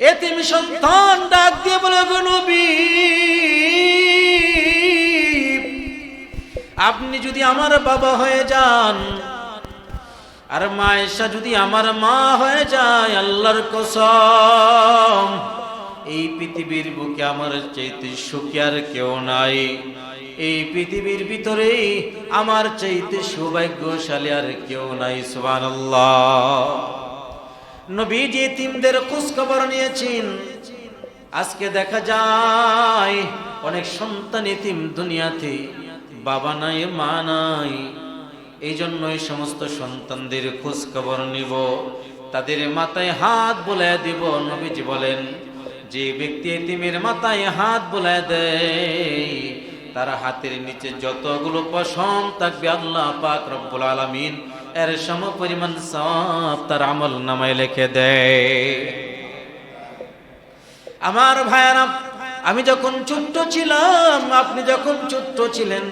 এতিম সন্তান ডাক দিয়ে বলে নবী, আপনি যদি আমার বাবা হয়ে যান আর মায়েশা যদি আমার মা হয়ে যায়, আল্লাহর কসম, এই পৃথিবীর বুকে আমার চাইতে সুখী আর কেউ নাই। এই পৃথিবীর ভিতরে আমার চাইতে সৌভাগ্যশালী আর কেউ নাই, সুবহানাল্লাহ। নবীজি তিমদের খোঁজ খবর নিয়েছেন। আজকে দেখা যায়, অনেক সন্তান এতিম দুনিয়াতে, বাবা নাই, মা নাই। এই জন্য এই সমস্ত সন্তানদের খোঁজ খবর নিব। তাদের মাথায় হাত বোলায় দিব, নবীজি বলেন, যে ব্যক্তি এতিমের মাথায় হাত বোলায় দেয়, তার হাতের নিচে যতগুলো পশম থাকবে আল্লাহ পাক রব্বুল আলামিন এর সম পরিমাণ সব তার আমল নামায় লিখে দেয় আমার ভাইয়ারা, আমি যখন ছোট্ট ছিলাম, আপনি যখন ছোট্ট ছিলেন,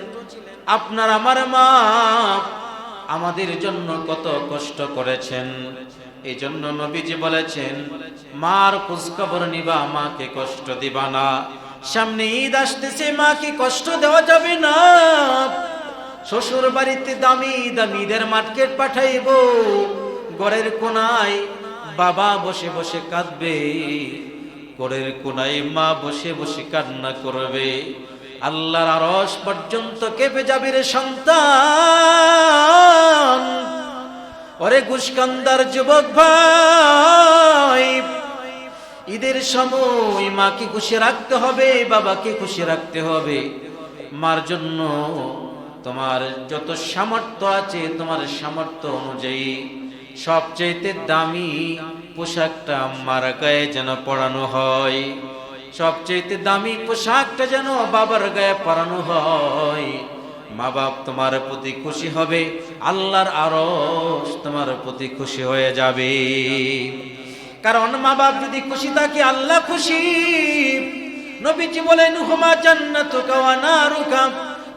আপনার আমার মা আমাদের জন্য কত কষ্ট করেছেন। এই জন্য নবীজি বলেছেন, মার খোঁজখবর নিবা, মাকে কষ্ট দিবা না। সামনে ঈদ আসতেছে, মাকে কষ্ট দেওয়া যাবে না। শ্বশুর বাড়িতে দামি দামি ঈদের মার্কেট পাঠাইব। ঘরের কোনায় বাবা বসে বসে কাঁদবে, ঘরের কোনায় মা বসে বসে কান্না করবে। আল্লাহর আরস পর্যন্ত কেঁপে যাবে রে সন্তান। ওরে গুসকান্দার যুবক ভাই, ঈদের সময় মাকে খুশি রাখতে হবে, বাবাকে খুশি রাখতে হবে। মার জন্য তোমার যত সামর্থ্য আছে, তোমার সামর্থ্য অনুযায়ী সবচাইতে দামি পোশাকটা মার গায়ে যেন পরানো হয়। সবচাইতে দামি পোশাকটা যেন বাবার গায়ে পরানো হয়। মা বাপ তোমার প্রতি খুশি হবে, আল্লাহর আরশ তোমার প্রতি খুশি হয়ে যাবে। কারণ মা বাপ যদি খুশি থাকে, আল্লাহ খুশি। নবীজি বলেন, হুমা জান্নাতুকা ওয়া নারুকা।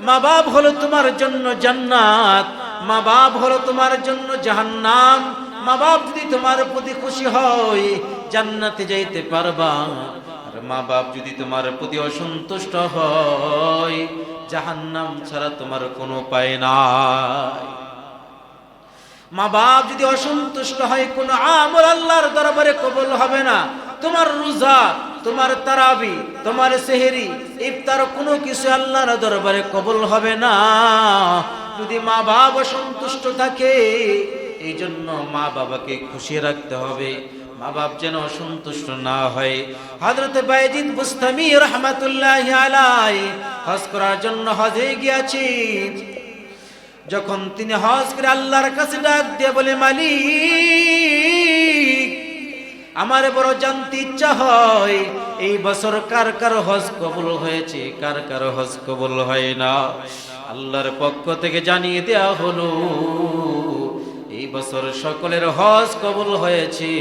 মা বাপ হলো তোমার জন্য জান্নাত, মা বাপ হলো তোমার জন্য জাহান্নাম, মা বাপ যদি তোমার প্রতি খুশি হয়, জান্নাতে যাইতে পারবা। আর মা বাপ যদি তোমার প্রতি অসন্তুষ্ট হয়, জাহান্নাম ছাড়া তোমার কোনো উপায় নাই। মা বাপ যদি অসন্তুষ্ট হয়, কোন আমল আল্লাহর দরবারে কবল হবে না। তোমার রোজা, তোমার তারাবি, তোমার সেহেরি, ইফতার কোনো কিছু আল্লাহর দরবারে কবল হবে না। যদি মা বাপ অসন্তুষ্ট থাকে এই জন্য মা বাবাকে খুশি রাখতে হবে। মা বাপ যেন অসন্তুষ্ট না হয়। হজরত বাইজিদ বুস্তামি রহমাতুল্লাহ আলাই হজ করার জন্য হজে গিয়াছি যখন তিনি হজ করে আল্লাহর কাছে ডাক দিয়ে বলে, মালিক, আমার বড় জানতে ইচ্ছা হয়, এই বছর কার কার হজ কবুল হয়েছে, কার কার হজ কবুল হয় না? আল্লাহর পক্ষ থেকে জানিয়ে দেয়া হলো, এই বছর সকলের হজ কবুল হয়েছে,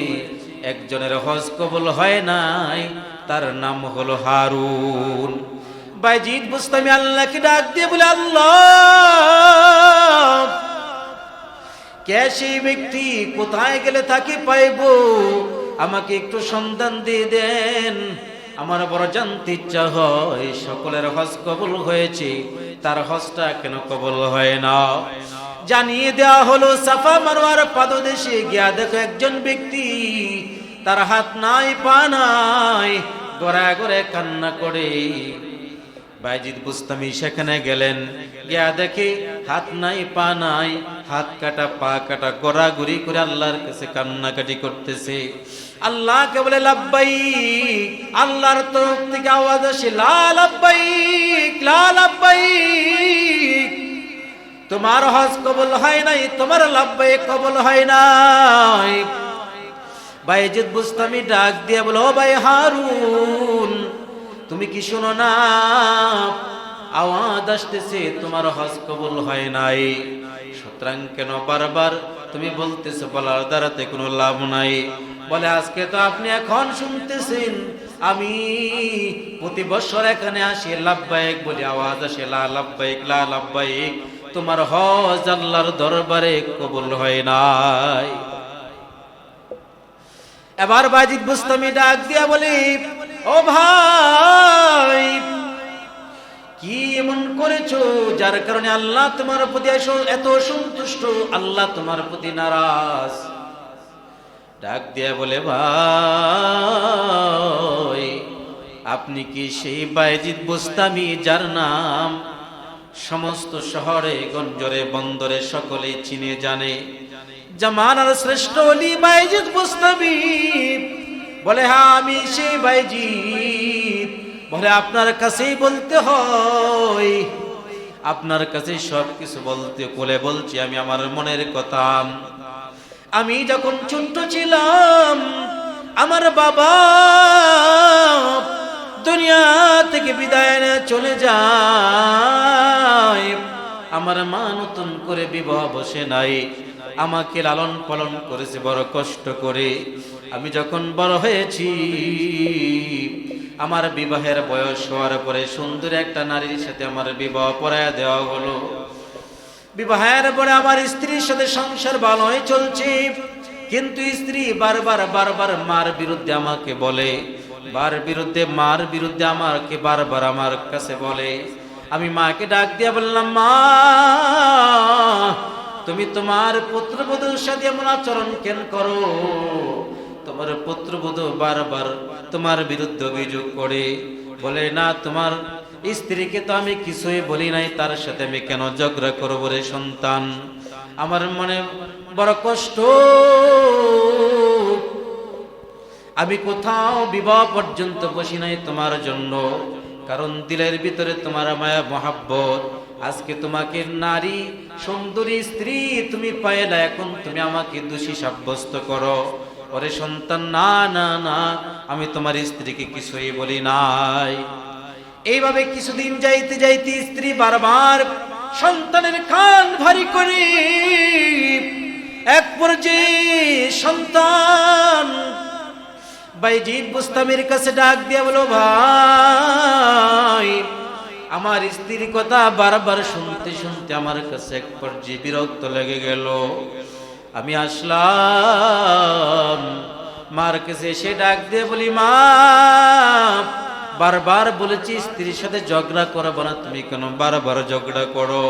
একজনের হজ কবুল হয় নাই, তার নাম হলো হারুন। বাইজিদ বুস্তামি আল্লাহকে ডাক দিয়ে বলে, আল্লাহ কে সেই ব্যক্তি কোথায় গেলে তাকে পাইব আমাকে একটু সন্ধান দিয়ে দেন। আমার বড় জানতে ইচ্ছা হয় সকলের হজ কবল হয়েছে। তার হজটা কেন কবল হয় না? জানিয়ে দেওয়া হলো, সাফা মারোয়ার পাদদেশে গিয়া দেখো একজন ব্যক্তি। তার হাত নাই, পা নাই, গড়া গড়ে কান্না করে। বাইজিদ বুস্তামি সেখানে গেলেন। গিয়া দেখে হাত নাই, পা নাই হাত কাটা, পা কাটা, গড়াগড়ি করে আল্লাহর কাছে কান্নাকাটি করতেছে। আল্লাহকে বলে লাব্বাই আল্লাহর তরফ থেকে আওয়াজ আসে, লা লাব্বাই লা লাব্বাই তোমার হজ কবল হয় নাই, তোমার লাব্বাই কবল হয় নাই। বাইজিদ বুস্তামি ডাক দিয়ে বলো, "ও ভাই হারুন, তুমি কি শোনো না? আওয়াজ আসতেছে, তোমার হজ কবল হয় নাই। সুতরাং কেন বারবার তুমি বলতেছো, বলার দ্বারাতে কোনো লাভ নাই। বলে, আজকে তো আপনি এখন শুনতেছেন, আমি প্রতি বছর এখানে আসি, লাভবাহিক বলি, আওয়াজ আসে লাভবাহিক লাভবাহিক। তোমার হজ আল্লাহর দরবারে কবুল হয় নাই। এবার বাজিদ বুস্তামি ডাক দিয়া বলি, ও ভাই কি এমন করেছ যার কারণে আল্লাহ তোমার প্রতি এত সন্তুষ্ট? আল্লাহ তোমার প্রতি নারাজ। ডাক দিয়া বলে, ভাই, আপনি কি সেই বাইজিদ বুস্তামি যার নাম সমস্ত শহরে, গঞ্জরে, বন্দরে সকলে চিনে জানে? জামানার শ্রেষ্ঠ অলি বাইজিদ বুস্তামি। বলে হ্যাঁ আমি সেই বাইজিদ বলে, আপনার কাছেই বলতে হয়। আপনার কাছে সব কিছু বলতে বলে বলছি আমি আমার মনের কথা। আমি যখন ছোট্ট ছিলাম, আমার বাবা দুনিয়া থেকে বিদায় নিয়ে চলে যায়। আমার মা নতুন করে বিবাহ বসে নাই। আমাকে লালন পালন করেছে, বড় কষ্ট করে। আমি যখন বড় হয়েছি আমার বিবাহের বয়স হওয়ার পরে সুন্দর একটা নারীর সাথে আমার বিবাহ পড়ায় দেওয়া হলো। বিবাহের পরে আমার স্ত্রীর সাথে সংসার ভালোই চলছে। কিন্তু স্ত্রী বারবার বারবার মার বিরুদ্ধে আমাকে বলে। বার বিরুদ্ধে, মার বিরুদ্ধে আমাকে বারবার আমার কাছে বলে। আমি মাকে ডাক দিয়ে বললাম, মা, তুমি তোমার পুত্রবধূর সাথে এমন আচরণ কেন করো? পুত্রবধূ বারবার তোমার বিরুদ্ধে অভিযোগ করে। বলে, না, তোমার স্ত্রীকে তো আমি কিছুই বলি নাই, তার সাথে আমি কেন ঝগড়া করব রে সন্তান? আমার মনে বড় কষ্ট। আমি কোথাও বিবাহ পর্যন্ত বসি নাই তোমার জন্য, কারণ দিলের ভিতরে তোমার মায়া, মহাব্বত। আজকে তোমাকে নারী, সুন্দরী স্ত্রী তুমি পাইলা এখন তুমি আমাকে দোষী সাব্যস্ত করো। ওরে সন্তান, না না না, আমি তোমার স্ত্রীকে কিছুই বলি নাই। এইভাবে কিছুদিন যাইতে যাইতে স্ত্রী বারবার সন্তানের কান ভারী করে এক পর্যায়ে সন্তান বাইজিৎ বুস্তামের কাছে ডাক দিয়া বলো, ভাই, আমার স্ত্রীর কথা বারবার শুনতে শুনতে আমার কাছে এক পর্যায়ে বিরক্ত লেগে গেল। আমি আসলাম। মার কাছে এসে ডাক দিয়ে বলি, মা, বারবার বলেছি স্ত্রীর সাথে ঝগড়া করব না। তুমি কেন বারবার ঝগড়া করো?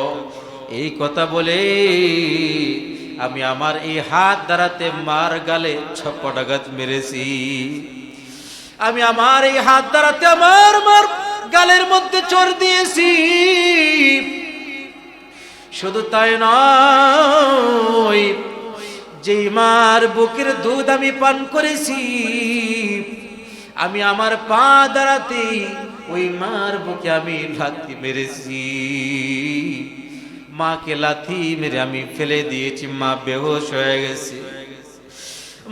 এই কথা বলে আমি আমার এই হাত দ্বারাতে মার গালে ছপটাঘাত মেরেছি। আমি আমার এই হাত দ্বারাতে আমার মার গালের মধ্যে চোর দিয়েছি। শুধু তাই নয় যেই মার বুকের দুধ আমি পান করেছি, আমি আমার পা দাঁড়াতে ওই মার বুকে আমি লাথি মেরেছি। মাকে লাথি মেরে আমি ফেলে দিয়েছি, মা বেহোশ হয়ে গেছে।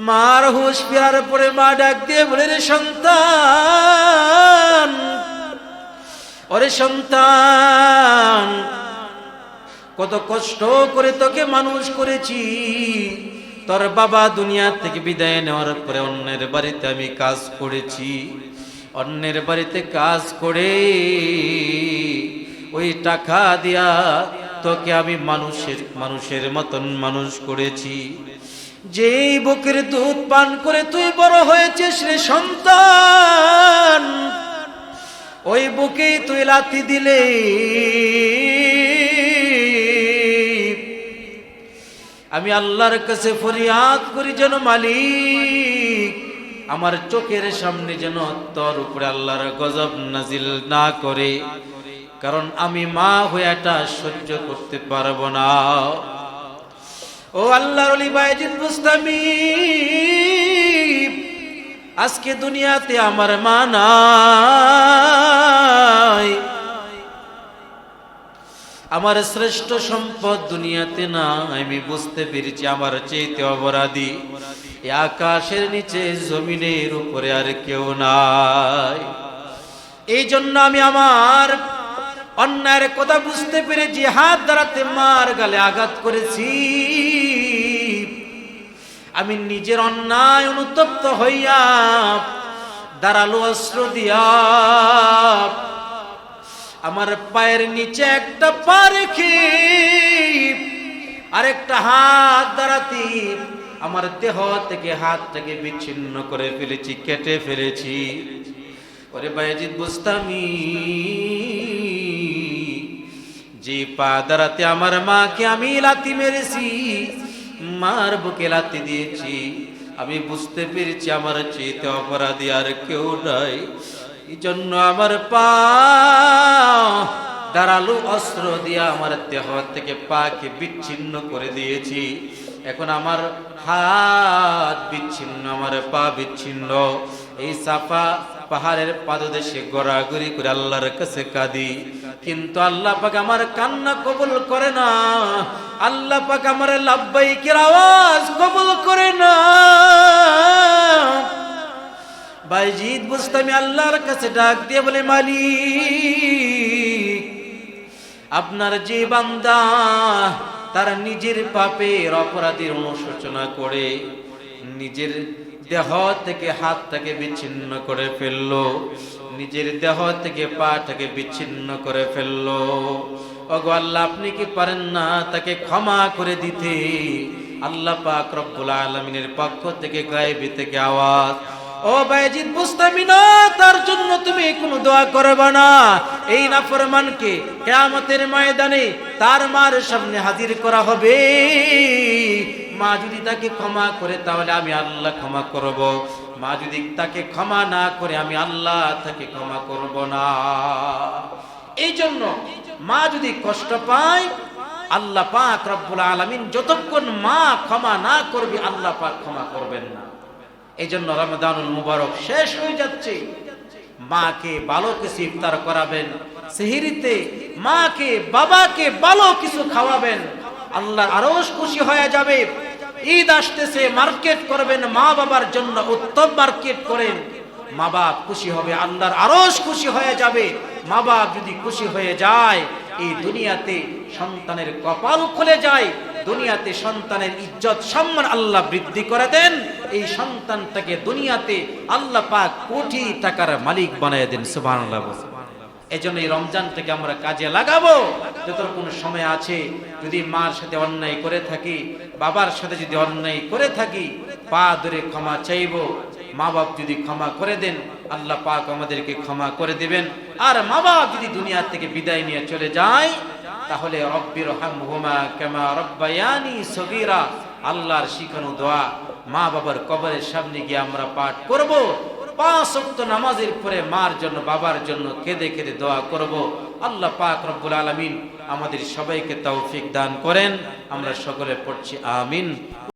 মার হুশ ফেরার পরে মা ডাক দিয়ে বলে, রে সন্তান, ওরে সন্তান, কত কষ্ট করে তোকে মানুষ করেছি তোর বাবা দুনিয়া থেকে বিদায় নেওয়ার পরে অন্যের বাড়িতে আমি কাজ করেছি। অন্যের বাড়িতে কাজ করে ওই টাকা দিয়া তোকে আমি মানুষের মানুষের মতন মানুষ করেছি। যেই বুকের দুধ পান করে তুই বড় হয়েছিস রে সন্তান, ওই বুকেই তুই লাথি দিলে। আমি আল্লাহর কাছে ফরিয়াদ করি যেন মালিক, আমার চোখের সামনে যেন তোর উপরে আল্লাহর গজব নাজিল না করে, কারণ আমি মা হয়ে এটা সহ্য করতে পারব না। ও আল্লাহর বাইজিদ বুস্তামি আজকে দুনিয়াতে আমার মা নাই। আমার শ্রেষ্ঠ সম্পদ দুনিয়াতে না আমি বুঝতে পেরেছি আমার চেয়েতে অপরাধী। আকাশের নিচে, জমিনের উপরে আর কেউ নাই। এই জন্য আমি আমার অন্যায়ের কথা বুঝতে পেরেছি, হাত দাঁড়াতে মার গালে আঘাত করেছি। আমি নিজের অন্যায় অনুতপ্ত হইয়া দাঁড়াল অস্ত্র দিয়া। আমার পায়ের নিচে একটা পা আরেকটা হাত দাঁড়াতি, আমার দেহ থেকে হাত থেকে বিচ্ছিন্ন করে ফেলেছি, কেটে ফেলেছি। ওরে বায়াজিদ, বুঝতামি? যে পা দাঁড়াতে আমার মাকে আমি লাতি মেরেছি, মার বুকে লাতি দিয়েছি। আমি বুঝতে পেরেছি আমার চেতে অপরাধী আর কেউ নাই। এই জন্য আমার পা দাঁড়াল অস্ত্র দিয়ে আমার দেহ থেকে পাকে বিচ্ছিন্ন করে দিয়েছি। এখন আমার হাত বিচ্ছিন্ন, আমার পা বিচ্ছিন্ন। এই সাফা পাহাড়ের পাদদেশে গড়াগড়ি করে আল্লাহর কাছে কাঁদি। কিন্তু আল্লাহ পাক আমার কান্না কবুল করে না। আল্লাহ পাক আমার লাভবাইকের আওয়াজ কবুল করে না। বাইজিদ বুঝতামি আল্লাহর কাছে ডাক দিয়ে বলে, মালিক, আপনার যে বান্দা তার নিজের পাপের অপরাধের অনুশোচনা করে নিজের দেহ থেকে হাতটাকে বিচ্ছিন্ন করে ফেলল, নিজের দেহ থেকে পাটাকে বিচ্ছিন্ন করে ফেলল। ওগো আল্লাহ, আপনি কি পারেন না তাকে ক্ষমা করে দিতে? আল্লাহ পাক রব্বুল আলমিনের পক্ষ থেকে গায়েবী থেকে আওয়াজ ও বাইজিদ বুঝতামি না তার জন্য তুমি কোনো দোয়া করবে না। এই নাফরমানকে কেয়ামতের ময়দানে তার মার সামনে হাজির করা হবে। মা যদি তাকে ক্ষমা করে, তাহলে আমি আল্লাহ ক্ষমা করব। মা যদি তাকে ক্ষমা না করে, আমি আল্লাহ তাকে ক্ষমা করব না। এই জন্য মা যদি কষ্ট পায়, আল্লাহ পাক রব্বুল আলামিন যতক্ষণ মা ক্ষমা না করবে, আল্লাহ পাক ক্ষমা করবেন না। এই জন্য রমদানুল মুবারক শেষ হয়ে যাচ্ছে। মাকে ভালো কিছু ইফতার করাবেন সেহিরিতে মাকে, বাবাকে ভালো কিছু খাওয়াবেন, আল্লাহ আরও খুশি হয়ে যাবে। ঈদ আসতেছে, মার্কেট করবেন, মা বাবার জন্য উত্তম মার্কেট করেন। মা বাপ খুশি হবে, আল্লাহর আরস খুশি হয়ে যাবে। মা বাপ যদি খুশি হয়ে যায়, এই দুনিয়াতে সন্তানের কপাল খুলে যায়। দুনিয়াতে সন্তানের ইজ্জত, সম্মান আল্লাহ বৃদ্ধি করে দেন, এই সন্তানটাকে দুনিয়াতে আল্লাহ পাক কোটি টাকার মালিক বানিয়ে দেন, সুবহানাল্লাহ এই জন্য এই রমজানটাকে আমরা কাজে লাগাবো। যতক্ষণ সময় আছে, যদি মার সাথে অন্যায় করে থাকি, বাবার সাথে যদি অন্যায় করে থাকি, পা ধরে ক্ষমা চাইব। মা বাপ যদি ক্ষমা করে দেন, আল্লাহ পাক আমাদেরকে ক্ষমা করে দিবেন। আর মা বাপ যদি দুনিয়া থেকে বিদায় নিয়ে চলে যায় তাহলে রব্বির হামহুমা কেমা রব্বায়ানি সগীরা, আল্লাহর শিখানো দোয়া মা বাবার কবরের সামনে গিয়ে আমরা পাঠ করব। পাঁচ ওয়াক্ত নামাজের পরে মার জন্য, বাবার জন্য কেঁদে কেঁদে দোয়া করব। আল্লাহ পাক রব্বুল আলমিন আমাদের সবাইকে তৌফিক দান করেন। আমরা সকলে পড়ছি আমিন।